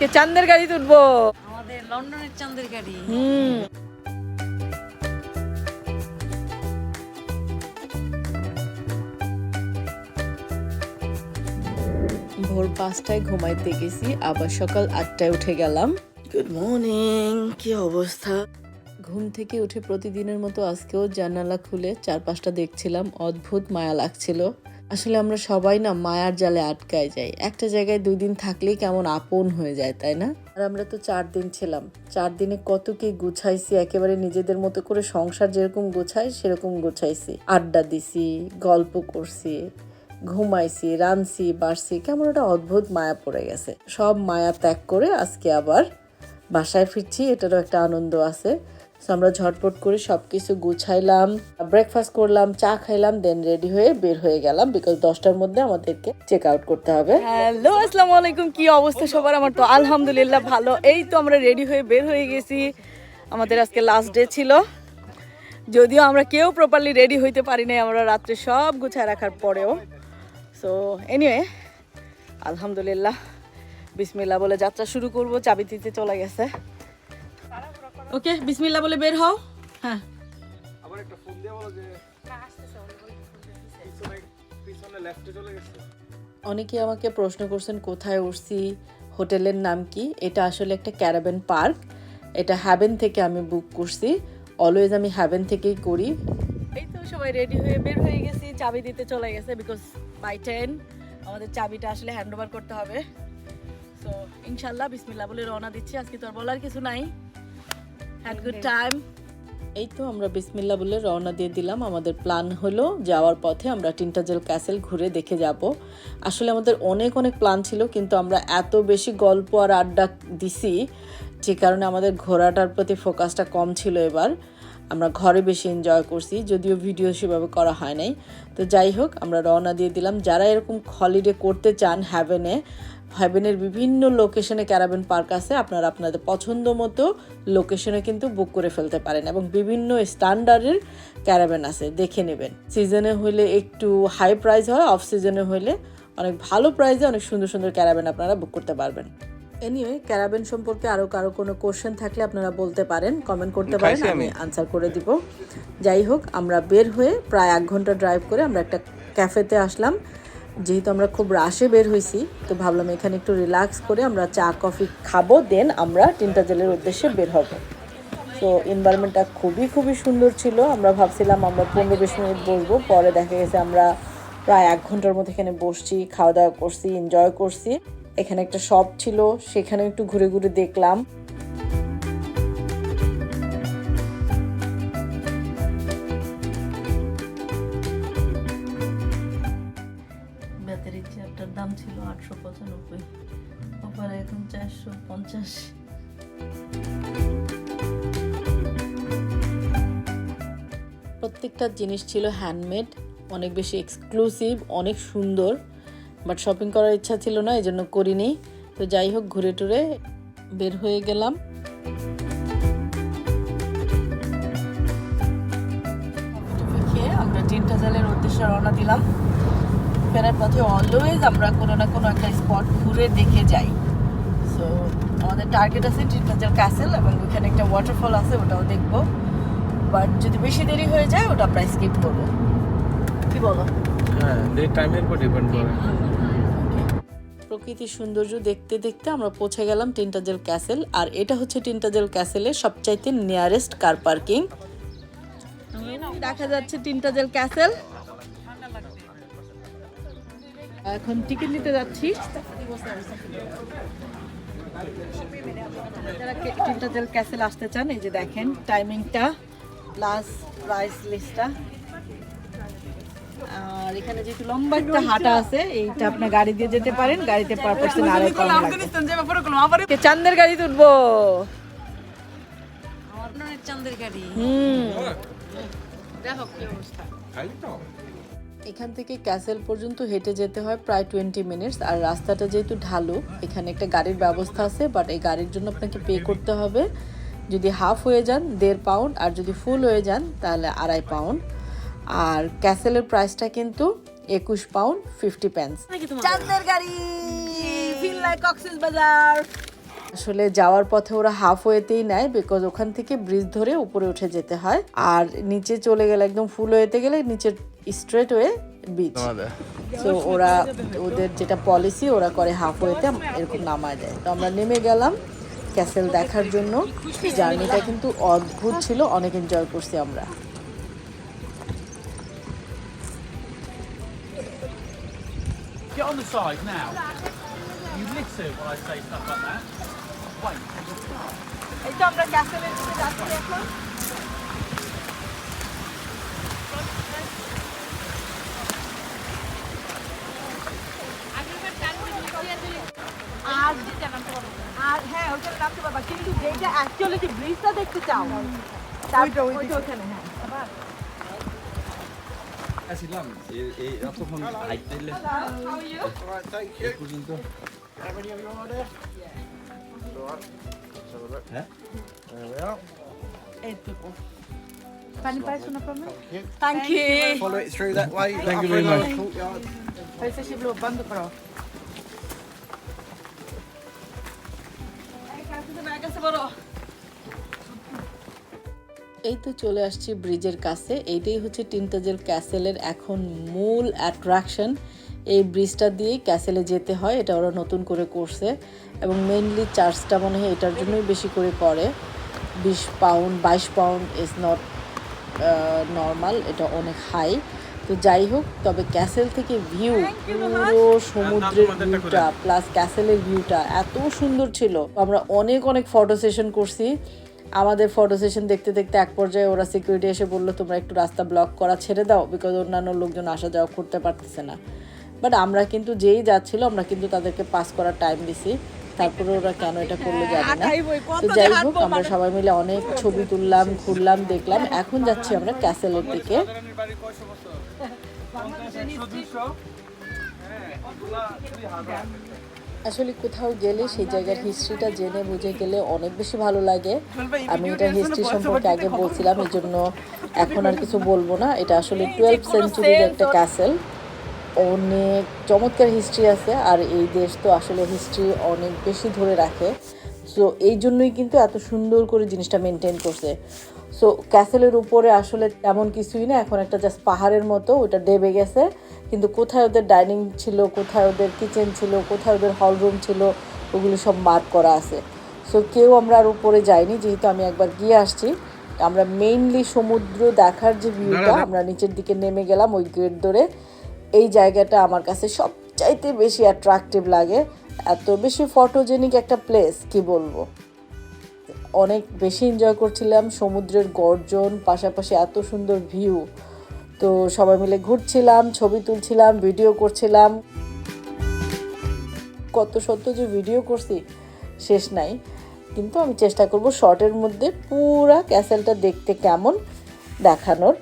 কে চান্দের গাড়ি তুলবো। আমাদের লন্ডনের চাঁদের গাড়ি। হুম। ভোর পাঁচটায় ঘুমাইতে গেছি আবার সকাল আটটায় উঠে গেলাম। গুড মর্নিং কি অবস্থা? ঘুম থেকে উঠে প্রতিদিনের মতো আজকেও জানালা খুলে চারপাশটা দেখছিলাম। অদ্ভুত মায়া লাগছিল। আসলে আমরা সবাই না মায়ার জালে আটকায় যাই। একটা জায়গায় দুই দিন থাকলেই কেমন আপন হয়ে যায়, তাই না? আর আমরা তো চার দিন ছিলাম। চার দিনে কত কি গুছাইছি, একেবারে নিজেদের মতো করে সংসার যেরকম গোছাই, সেরকম গোছাইছি। আড্ডা দিছি, গল্প করছি, ঘুমাইছি রানছি বাড়ছি, কেমন একটা অদ্ভুত মায়া পড়ে গেছে। সব মায়া ত্যাগ করে আজকে আবার বাসায় ফিরছি, এটারও একটা আনন্দ আছে। So, আমরা ঝটপট করে সব কিছু গুছাইলাম ব্রেকফাস্ট করলাম, চা খাইলাম দেন রেডি হয়ে বের হয়ে গেলাম বিকজ দশটার মধ্যে আমাদেরকে চেক আউট করতে হবে। হ্যালো আসসালামু আলাইকুম, কি অবস্থা সবার? আমার তো আলহামদুলিল্লাহ ভালো। এই তো আমরা রেডি হয়ে বের হয়ে গেছি। আমাদের আজকে লাস্ট ডে ছিল। যদিও আমরা কেউ প্রপারলি রেডি হইতে পারি নাই, আমরা রাত্রে সব গুছায় রাখার পরেও। সো এনিওয়ে আলহামদুলিল্লাহ। বিসমিল্লাহ বলে যাত্রা শুরু করব, চাবি দিতে চলে গেছে। ওকে বিসমিল্লাহ বলে বের হও। হ্যাঁ। আবার একটা ফোন দিয়ে বলো যে পিছনে পিছনে লেফটে চলে গেছে। অনেকে আমাকে প্রশ্ন করছেন কোথায় উঠছি হোটেলের নাম কি? এটা আসলে একটা ক্যারাবেন পার্ক এটা হ্যাভেন থেকে আমি বুক করছি। অলওয়েজ আমি হ্যাভেন থেকেই করি। এই তো সবাই রেডি হয়ে বের হয়ে গেছি। চাবি দিতে চলে গেছে বিকজ বাই টেন আমাদের চাবিটা আসলে হ্যান্ড ওভার করতে হবে। তো ইনশাল্লাহ বিসমিল্লাহ বলে রওনা দিচ্ছি। আজকে তো আর বলার কিছু নাই। হ্যাড গুড টাইম এই তো আমরা বিসমিল্লা বলে রওনা দিয়ে দিলাম। আমাদের প্ল্যান হলো যাওয়ার পথে আমরা টিনটাজেল ক্যাসেল ঘুরে দেখে যাব। আসলে আমাদের অনেক অনেক প্ল্যান ছিল কিন্তু আমরা এত বেশি গল্প আর আড্ডা দিছি যে কারণে আমাদের ঘোরাটার প্রতি ফোকাসটা কম ছিল এবার। আমরা ঘরে বেশি এনজয় করছি, যদিও ভিডিও সেভাবে করা হয় নাই। তো যাই হোক, আমরা রওনা দিয়ে দিলাম। যারা এরকম হলিডে করতে চান হ্যাভেনে হ্যাভেনের বিভিন্ন লোকেশনে ক্যারাবেন পার্ক আছে, আপনারা আপনাদের পছন্দ মতো লোকেশনে কিন্তু বুক করে ফেলতে পারেন এবং বিভিন্ন স্ট্যান্ডার্ডের ক্যারাবেন আছে, দেখে নেবেন। সিজনে হলে একটু হাই প্রাইস হয় অফ সিজনে হলে অনেক ভালো প্রাইসে অনেক সুন্দর সুন্দর ক্যারাবেন আপনারা বুক করতে পারবেন। এনিওয়ে ক্যারাবেন সম্পর্কে আরও কারও কোনো কোশ্চেন থাকলে আপনারা বলতে পারেন কমেন্ট করতে পারেন আমি। আমি। আনসার করে দিব। যাই হোক আমরা বের হয়ে প্রায় এক ঘণ্টা ড্রাইভ করে আমরা একটা ক্যাফেতে আসলাম। যেহেতু আমরা খুব রাশে বের হয়েছি তো ভাবলাম এখানে একটু রিল্যাক্স করে আমরা চা কফি খাব দেন আমরা তিনটা জেলের উদ্দেশ্যে বের হব। তো এনভায়রনমেন্টটা খুবই খুবই সুন্দর ছিল। আমরা ভাবছিলাম আমরা পনেরো বিশ মিনিট বসবো পরে দেখা গেছে আমরা প্রায় এক ঘণ্টার মধ্যে এখানে বসছি খাওয়া দাওয়া করছি এনজয় করছি। এখানে একটা শপ ছিল সেখানে একটু ঘুরে ঘুরে দেখলাম। ব্যাটারি চেয়ারটার দাম ছিল আটশো পঁচানব্বই অফারে এখন চারশো পঞ্চাশ। প্রত্যেকটা জিনিস ছিল হ্যান্ডমেড অনেক বেশি এক্সক্লুসিভ অনেক সুন্দর। বাট শপিং করার ইচ্ছা ছিল না এই জন্য করিনি। তো যাই হোক ঘুরে টুরে বের হয়ে গেলাম। খেয়ে আমরা তিনটা জালের উদ্দেশ্যে রওনা দিলাম। ফেরার পথে অলওয়েজ আমরা কোনো না কোনো একটা স্পট ঘুরে দেখে যাই। সো আমাদের টার্গেট আছে টিনটাজার ক্যাসেল এবং ওখানে একটা ওয়াটারফল আছে ওটাও দেখব। বাট যদি বেশি দেরি হয়ে যায় ওটা আমরা স্কিপ করব। কি বলো? হ্যাঁ টাইমের উপর ডিপেন্ড করে। প্রকৃতির সৌন্দর্য দেখতে দেখতে আমরা পৌঁছে গেলাম টিনটাজেল ক্যাসেল, আর এটা হচ্ছে টিনটাজেল ক্যাসেলের সবচাইতে নিয়ারেস্ট কার পার্কিং দেখা যাচ্ছে টিনটাজেল ক্যাসেল। এখন টিকিট নিতে যাচ্ছি। যারা টিনটাজেল ক্যাসেল আসতে চান, এই যে দেখেন টাইমিংটা প্লাস প্রাইস লিস্টটা আর এখানে যেহেতু লম্বা একটা হাঁটা আছে এইটা আপনি গাড়ি দিয়ে যেতে পারেন গাড়িতে পার আড়াই পাউন্ড লাগবে। চান্দের গাড়ি তুলবো লন্ডনের গাড়ি। হুম। দেখো কি অবস্থা। এখান থেকে ক্যাসেল পর্যন্ত হেঁটে যেতে হয় প্রায় টোয়েন্টি মিনিটস আর রাস্তাটা যেহেতু ঢালু এখানে একটা গাড়ির ব্যবস্থা আছে বাট এই গাড়ির জন্য আপনাকে পে করতে হবে। যদি হাফ হয়ে যান দেড় পাউন্ড আর যদি ফুল হয়ে যান তাহলে আড়াই পাউন্ড আর ক্যাসেলের প্রাইসটা কিন্তু একুশ পাউন্ড ফিফটি প্যান্স চাঁদের গাড়ি! কক্সেস বাজার! আসলে যাওয়ার পথে ওরা হাফ ওয়েতেই নেয় বিকজ ওখান থেকে ব্রিজ ধরে উপরে উঠে যেতে হয়। আর নিচে চলে গেলে একদম ফুল ওয়েতে গেলে নিচে স্ট্রেট ওয়ে বিচ তো ওরা ওদের যেটা পলিসি ওরা করে হাফ ওয়েতে এরকম নামায় দেয়। তো আমরা নেমে গেলাম ক্যাসেল দেখার জন্য। জার্নিটা কিন্তু অদ্ভুত ছিল অনেক এনজয় করছি আমরা। Get on the side now. You listen when I say stuff like that. Wait. এই তো আমরা ক্যাসেলের দিকে যাচ্ছি এখন আর আর হ্যাঁ ওইটা নামতে পারবা কিন্তু যেটা অ্যাকচুয়ালি যে ব্রিজটা দেখতে চাও তারপর ওইটা ওখানে হ্যাঁ as he lands. He, he, I'm. Hello, how are you? All right, thank you. Er have any of your order? Yeah. All right. Let's have a look. Yeah. There we are. Thank you. Thank, thank you. Follow it through that way. Thank, thank you very much. Courtyard. এই তো চলে আসছি ব্রিজের কাছে। এইটাই হচ্ছে টিনটাজেল ক্যাসেলের এখন মূল অ্যাট্রাকশন এই ব্রিজটা দিয়েই ক্যাসেলে যেতে হয় এটা ওরা নতুন করে করছে। এবং মেইনলি চার্জটা মনে হয় এটার জন্যই বেশি করে করে বিশ পাউন্ড বাইশ পাউন্ড ইজ নট নর্মাল এটা অনেক হাই তো যাই হোক তবে ক্যাসেল থেকে ভিউ পুরো সমুদ্রের ভিউটা প্লাস ক্যাসেলের ভিউটা এত সুন্দর ছিল। আমরা অনেক অনেক ফটো সেশন করছি। আমাদের ফটো সেশন দেখতে দেখতে এক পর্যায়ে ওরা সিকিউরিটি এসে বলল তোমরা একটু রাস্তা ব্লক করা ছেড়ে দাও বিকজ অন্যান্য লোকজন আসা যাওয়া করতে পারতেছে না। বাট আমরা কিন্তু যেই যাচ্ছিল আমরা কিন্তু তাদেরকে পাস করার টাইম দিছি। তারপরে ওরা কেন এটা করল জানি না। তো যাই হোক আমরা সবাই মিলে অনেক ছবি তুললাম ঘুরলাম দেখলাম। এখন যাচ্ছি আমরা ক্যাসেলের দিকে? হ্যাঁ। আসলে কোথাও গেলে সেই জায়গার হিস্ট্রিটা জেনে বুঝে গেলে অনেক বেশি ভালো লাগে। আমি এটা হিস্ট্রি সম্পর্কে আগে বলছিলাম এই জন্য এখন আর কিছু বলব না। এটা আসলে টুয়েলভ সেঞ্চুরির একটা ক্যাসেল অনেক চমৎকার হিস্ট্রি আছে, আর এই দেশ তো আসলে হিস্ট্রি অনেক বেশি ধরে রাখে। সো এই জন্যই কিন্তু এত সুন্দর করে জিনিসটা মেনটেন করছে। সো ক্যাসেলের উপরে আসলে তেমন কিছুই না এখন একটা জাস্ট পাহাড়ের মতো ওটা ডেবে গেছে। কিন্তু কোথায় ওদের ডাইনিং ছিল কোথায় ওদের কিচেন ছিল কোথায় ওদের হল রুম ছিল ওগুলো সব মার্ক করা আছে। সো কেউ আমরা আর উপরে যাইনি যেহেতু আমি একবার গিয়ে আসছি। আমরা মেইনলি সমুদ্র দেখার যে ভিউটা আমরা নিচের দিকে নেমে গেলাম ওই গেট ধরে। এই জায়গাটা আমার কাছে সবচাইতে বেশি অ্যাট্রাকটিভ লাগে। এত বেশি ফটোজেনিক একটা প্লেস কি বলব? অনেক বেশি এনজয় করছিলাম। সমুদ্রের গর্জন, পাশাপাশি এত সুন্দর ভিউ তো সবাই মিলে ঘুরছিলাম, ছবি তুলছিলাম ভিডিও করছিলাম। কত সত্য যে ভিডিও করছি, শেষ নাই। কিন্তু আমি চেষ্টা করব শর্টের মধ্যে পুরা ক্যাসেলটা দেখতে কেমন দেখানোর।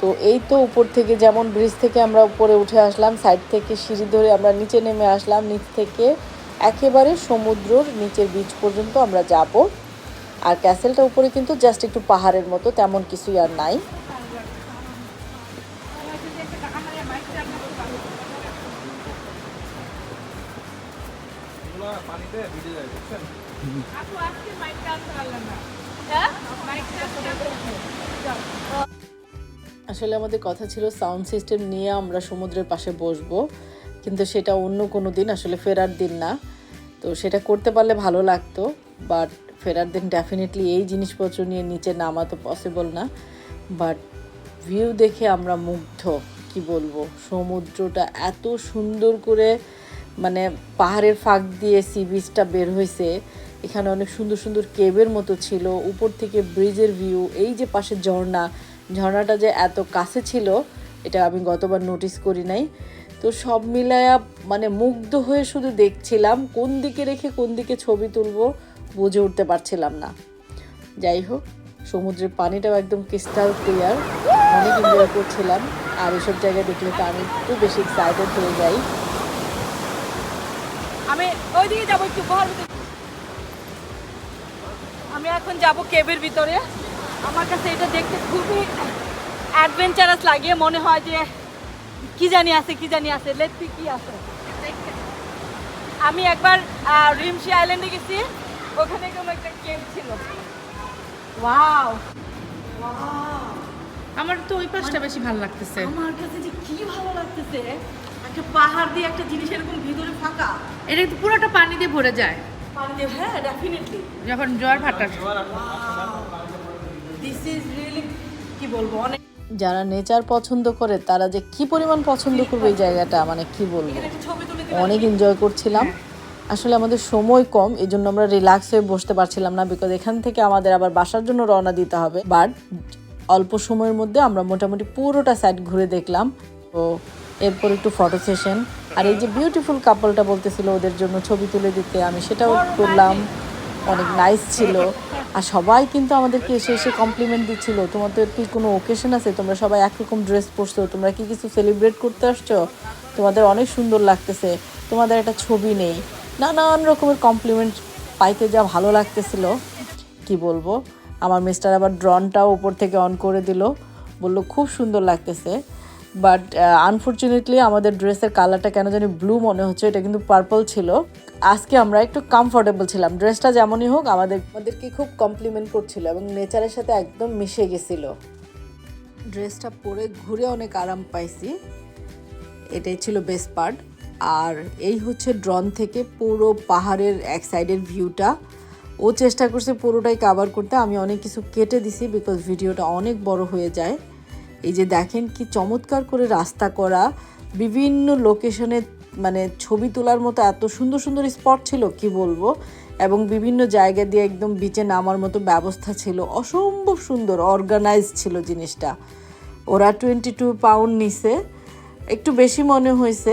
তো এই তো উপর থেকে যেমন ব্রিজ থেকে আমরা উপরে উঠে আসলাম সাইড থেকে সিঁড়ি ধরে আমরা নিচে নেমে আসলাম, নিচ থেকে একেবারে সমুদ্রর নিচের বিচ পর্যন্ত আমরা যাব। আর ক্যাসেলটা উপরে কিন্তু জাস্ট একটু পাহাড়ের মতো তেমন কিছুই আর নাই। বুঝছেন? আসলে আমাদের কথা ছিল সাউন্ড সিস্টেম নিয়ে আমরা সমুদ্রের পাশে বসবো কিন্তু সেটা অন্য কোনো দিন আসলে ফেরার দিন না। তো সেটা করতে পারলে ভালো লাগতো বাট ফেরার দিন ডেফিনেটলি এই জিনিসপত্র নিয়ে নিচে নামা তো পসিবল না। বাট ভিউ দেখে আমরা মুগ্ধ, কি বলব? সমুদ্রটা এত সুন্দর করে মানে পাহাড়ের ফাঁক দিয়ে সি বিচটা বের হয়েছে এখানে অনেক সুন্দর সুন্দর কেবের মতো ছিল, উপর থেকে ব্রিজের ভিউ এই যে পাশে ঝর্ণা, ঝর্ণাটা যে এত কাছে ছিল, এটা আমি গতবার নোটিস করি নাই। তো সব মিলায়া মানে মুগ্ধ হয়ে শুধু দেখছিলাম, কোন দিকে রেখে কোন দিকে ছবি তুলবো বুঝে উঠতে পারছিলাম না। যাই হোক, সমুদ্রের পানিটাও একদম ক্রিস্টাল ক্লিয়ার অনেক এনজয় করছিলাম। আর এসব জায়গায় দেখলে তো আমি একটু বেশি এক্সাইটেড হয়ে যাই। আমি ওইদিকে যাব একটু ভিতরে। আমি এখন যাব কেবের ভিতরে। আমার কাছে এটা দেখতে খুবই অ্যাডভেঞ্চারাস লাগে, মনে হয় যে কি জানি আছে কি জানি আছে লেটসি কি আছে? আমি একবার রিমশি আইল্যান্ডে গেছি ওখানে কোনো একটা কেভ ছিল। ওয়াও আমার তো ওই পাশটা বেশি ভালো লাগতেছে। আমার কাছে যে কি ভালো লাগতেছে একটা পাহাড় দিয়ে একটা জিনিস এরকম ভিতরে ফাঁকা। এটা কিন্তু পুরোটা পানি দিয়ে ভরে যায়। পানি দিয়ে হ্যাঁ ডেফিনেটলি যখন জোয়ার ভাটা দিস ইজ রিয়েলি কি বলব অনেক যারা নেচার পছন্দ করে তারা যে কি পরিমাণ পছন্দ করবে এই জায়গাটা মানে কি বলব? অনেক এনজয় করছিলাম। আসলে আমাদের সময় কম এই জন্য আমরা রিল্যাক্স হয়ে বসতে পারছিলাম না বিকজ এখান থেকে আমাদের আবার বাসার জন্য রওনা দিতে হবে। বাট অল্প সময়ের মধ্যে আমরা মোটামুটি পুরোটা সাইড ঘুরে দেখলাম। তো এরপর একটু ফটো সেশন আর এই যে বিউটিফুল কাপলটা বলতেছিল ওদের জন্য ছবি তুলে দিতে আমি সেটাও করলাম। অনেক নাইস ছিল। আর সবাই কিন্তু আমাদেরকে এসে এসে কমপ্লিমেন্ট দিচ্ছিল। তোমাদের কি কোনো ওকেশন আছে? তোমরা সবাই একরকম ড্রেস পরছো। তোমরা কি কিছু সেলিব্রেট করতে আসছো? তোমাদের অনেক সুন্দর লাগতেছে। তোমাদের একটা ছবি নেই। নানান রকমের কমপ্লিমেন্ট পাইতে যা ভালো লাগতেছিল। কি বলব? আমার মিস্টার আবার ড্রনটাও উপর থেকে অন করে দিল। বলল, খুব সুন্দর লাগতেছে। বাট আনফর্চুনেটলি আমাদের ড্রেসের কালারটা কেন জানি ব্লু মনে হচ্ছে, এটা কিন্তু পার্পল ছিল। আজকে আমরা একটু কমফোর্টেবল ছিলাম। ড্রেসটা যেমনই হোক, আমাদের আমাদেরকে খুব কমপ্লিমেন্ট করছিল এবং নেচারের সাথে একদম মিশে গেছিল। ড্রেসটা পরে ঘুরে অনেক আরাম পাইছি। এটাই ছিল বেস্ট পার্ট আর এই হচ্ছে ড্রন থেকে পুরো পাহাড়ের এক সাইডের ভিউটা ও চেষ্টা করছে পুরোটাই কাভার করতে। আমি অনেক কিছু কেটে দিছি বিকজ ভিডিওটা অনেক বড় হয়ে যায়। এই যে দেখেন কি চমৎকার করে রাস্তা করা, বিভিন্ন লোকেশনে মানে ছবি তোলার মতো এত সুন্দর সুন্দর স্পট ছিল, কি বলব? এবং বিভিন্ন জায়গা দিয়ে একদম বিচে নামার মতো ব্যবস্থা ছিল, অসম্ভব সুন্দর অর্গানাইজ ছিল জিনিসটা। ওরা টোয়েন্টি টু পাউন্ড নিছে, একটু বেশি মনে হয়েছে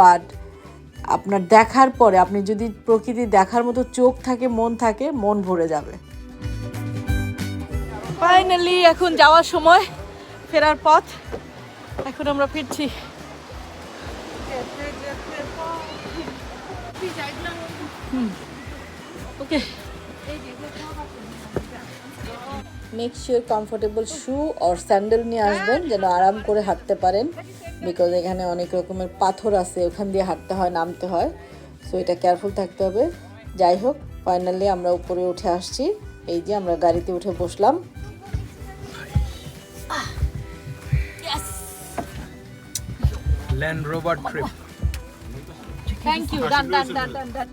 বাট আপনার দেখার পরে, আপনি যদি প্রকৃতি দেখার মতো চোখ থাকে, মন থাকে, মন ভরে যাবে। ফাইনালি এখন যাওয়ার সময়। ফেরার পথ। এখন আমরা ফিরছি। Okay. Make sure comfortable shoe or sandal নিয়ে আসবেন, যেন আরাম করে হাঁটতে পারেন। বিকজ এখানে অনেক রকমের পাথর আছে, ওখান দিয়ে হাঁটতে হয়, নামতে হয়। সো এটা কেয়ারফুল থাকতে হবে। যাই হোক ফাইনালি আমরা উপরে উঠে আসছি। এই যে আমরা গাড়িতে উঠে বসলাম। Land Rover trip thank you done done done done done.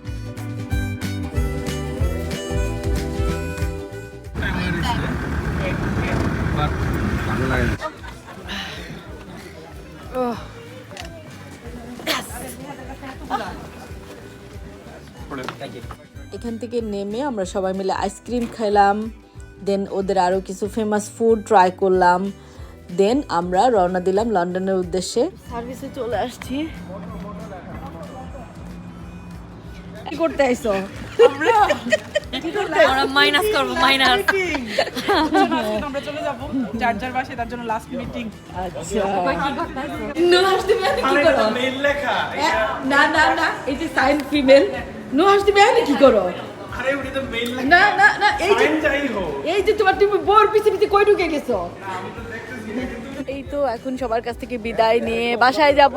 এখান থেকে নেমে আমরা সবাই মিলে আইসক্রিম খেলাম দেন ওদের আরও কিছু ফেমাস ফুড ট্রাই করলাম। দেন আমরা রওনা দিলাম লন্ডনের উদ্দেশ্যে। সার্ভিসে চলে আসছি। কি করতে আইছো? আমরা মাইনাস করব মাইনাস আমরা চলে যাব। যার যার বাসায় তার জন্য লাস্ট মিটিং নো কি করো? লেখা না না না এই যে সাইন ফিমেল নো কি করো? আরে উনি তো মেইল না না না এই যে এই তোমার তুমি বোর পিছে পিছে কই ঢুকে গেছো? তো এখন সবার কাছ থেকে বিদায় নিয়ে বাসায় যাব।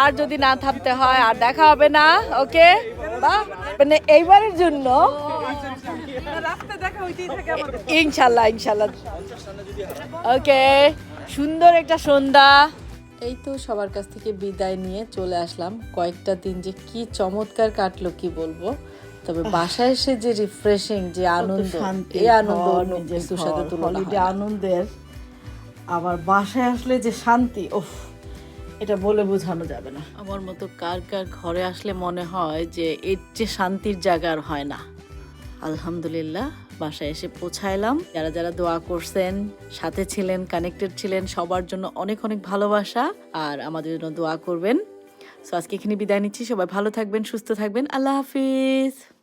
আর যদি না থামতে হয় আর দেখা হবে না ওকে? বা মানে এইবারের জন্য ইনশাল্লাহ ইনশাল্লাহ। ওকে সুন্দর একটা সন্ধ্যা। এই তো সবার কাছ থেকে বিদায় নিয়ে চলে আসলাম। কয়েকটা দিন যে কি চমৎকার কাটলো কি বলব? তবে বাসায় এসে যে রিফ্রেশিং যে আনন্দ এই আনন্দ সাথে তুলনা আনন্দের আবার বাসায় আসলে যে শান্তি ওফ এটা বলে বোঝানো যাবে না। আমার মতো কার কার ঘরে আসলে মনে হয় যে এর যে শান্তির জায়গা আর হয় না। আলহামদুলিল্লাহ, বাসায় এসে পৌঁছাইলাম। যারা যারা দোয়া করছেন, সাথে ছিলেন কানেক্টেড ছিলেন, সবার জন্য অনেক অনেক ভালোবাসা আর আমাদের জন্য দোয়া করবেন। সো আজকে এখানে বিদায় নিচ্ছি। সবাই ভালো থাকবেন, সুস্থ থাকবেন। আল্লাহ হাফিজ।